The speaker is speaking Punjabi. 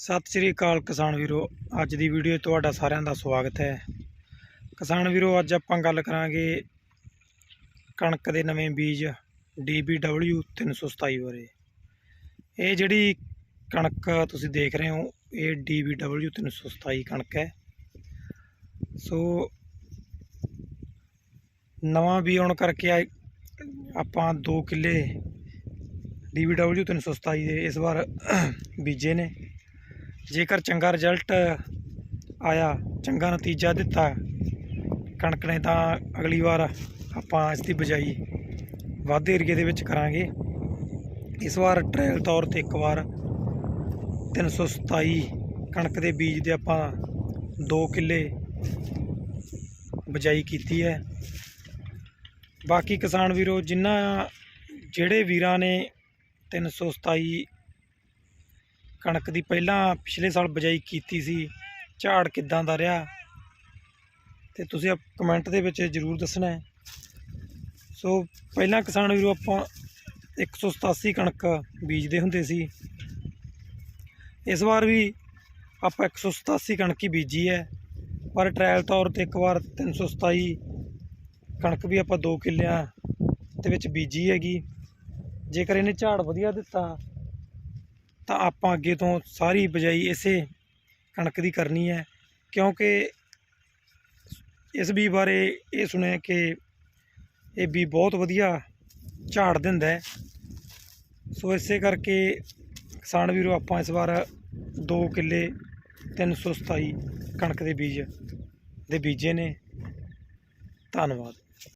ਸਤਿ ਸ੍ਰੀ ਅਕਾਲ ਕਿਸਾਨ ਵੀਰੋ, ਅੱਜ ਦੀ ਵੀਡੀਓ 'ਚ ਤੁਹਾਡਾ ਸਾਰਿਆਂ ਦਾ ਸਵਾਗਤ ਹੈ। ਕਿਸਾਨ ਵੀਰੋ, ਅੱਜ ਆਪਾਂ ਗੱਲ ਕਰਾਂਗੇ ਕਣਕ ਦੇ ਨਵੇਂ ਬੀਜ DBW 327 ਬਾਰੇ। ਇਹ ਜਿਹੜੀ ਕਣਕ ਤੁਸੀਂ ਦੇਖ ਰਹੇ ਹੋ, ਇਹ DBW 327 ਕਣਕ ਹੈ। ਸੋ ਨਵਾਂ ਬੀਜ ਆਉਣ ਕਰਕੇ ਆਪਾਂ 2 ਕਿੱਲੇ DBW 327 ਦੇ ਇਸ ਵਾਰ ਬੀਜੇ ਨੇ। ਜੇਕਰ ਚੰਗਾ ਰਿਜ਼ਲਟ ਆਇਆ, ਚੰਗਾ ਨਤੀਜਾ ਦਿੱਤਾ ਕਣਕ ਨੇ, ਤਾਂ ਅਗਲੀ ਵਾਰ ਆਪਾਂ ਇਸ ਦੀ ਬਜਾਈ ਵੱਧ ਏਰੀਏ ਦੇ ਵਿੱਚ ਕਰਾਂਗੇ। ਇਸ ਵਾਰ ਟ੍ਰਾਇਲ ਤੌਰ ਤੇ ਇੱਕ ਵਾਰ 327 ਕਣਕ ਦੇ ਬੀਜ ਦੇ ਆਪਾਂ 2 ਕਿੱਲੇ ਬਜਾਈ ਕੀਤੀ ਹੈ। ਬਾਕੀ ਕਿਸਾਨ ਵੀਰੋ ਜਿਨ੍ਹਾਂ ਜਿਹੜੇ ਵੀਰਾਂ ਨੇ 327 ਕਣਕ ਦੀ ਪਹਿਲਾਂ ਪਿਛਲੇ ਸਾਲ ਬਜਾਈ ਕੀਤੀ ਸੀ, ਝਾੜ ਕਿੱਦਾਂ ਦਾ ਰਿਹਾ? ਤੇ ਤੁਸੀਂ ਕਮੈਂਟ ਦੇ ਵਿੱਚ ਜਰੂਰ ਦੱਸਣਾ ਹੈ। ਸੋ ਪਹਿਲਾਂ ਕਿਸਾਨ ਵੀਰੋ, ਆਪਾਂ 187 ਕਣਕ ਬੀਜਦੇ ਹੁੰਦੇ ਸੀ। ਇਸ ਵਾਰ ਵੀ ਆਪਾਂ 187 ਕਣਕ ਹੀ ਬੀਜੀ ਹੈ। ਪਰ ਟ੍ਰਾਇਲ ਤੌਰ ਤੇ ਇੱਕ ਵਾਰ 327 ਕਣਕ ਵੀ ਆਪਾਂ 2 ਕਿੱਲਿਆਂ ਦੇ ਵਿੱਚ ਬੀਜੀ ਹੈਗੀ। ਜੇਕਰ ਇਹਨੇ ਝਾੜ ਵਧੀਆ ਦਿੱਤਾ ਤਾਂ ਆਪਾਂ ਅੱਗੇ ਤੋਂ ਸਾਰੀ ਬਜਾਈ ਇਸੇ ਕਣਕ ਦੀ ਕਰਨੀ ਹੈ, ਕਿਉਂਕਿ ਇਸ ਬੀ ਬਾਰੇ ਇਹ ਸੁਣਿਆ ਕਿ ਇਹ ਬੀ ਬਹੁਤ ਵਧੀਆ ਝਾੜ ਦਿੰਦਾ ਸੋ ਇਸੇ ਕਰਕੇ ਕਿਸਾਨ ਵੀਰੋ, ਆਪਾਂ ਇਸ ਵਾਰ 2 ਕਿੱਲੇ 327 ਕਣਕ ਦੇ ਬੀਜ, ਦੇ ਬੀਜੇ ਨੇ। ਧੰਨਵਾਦ।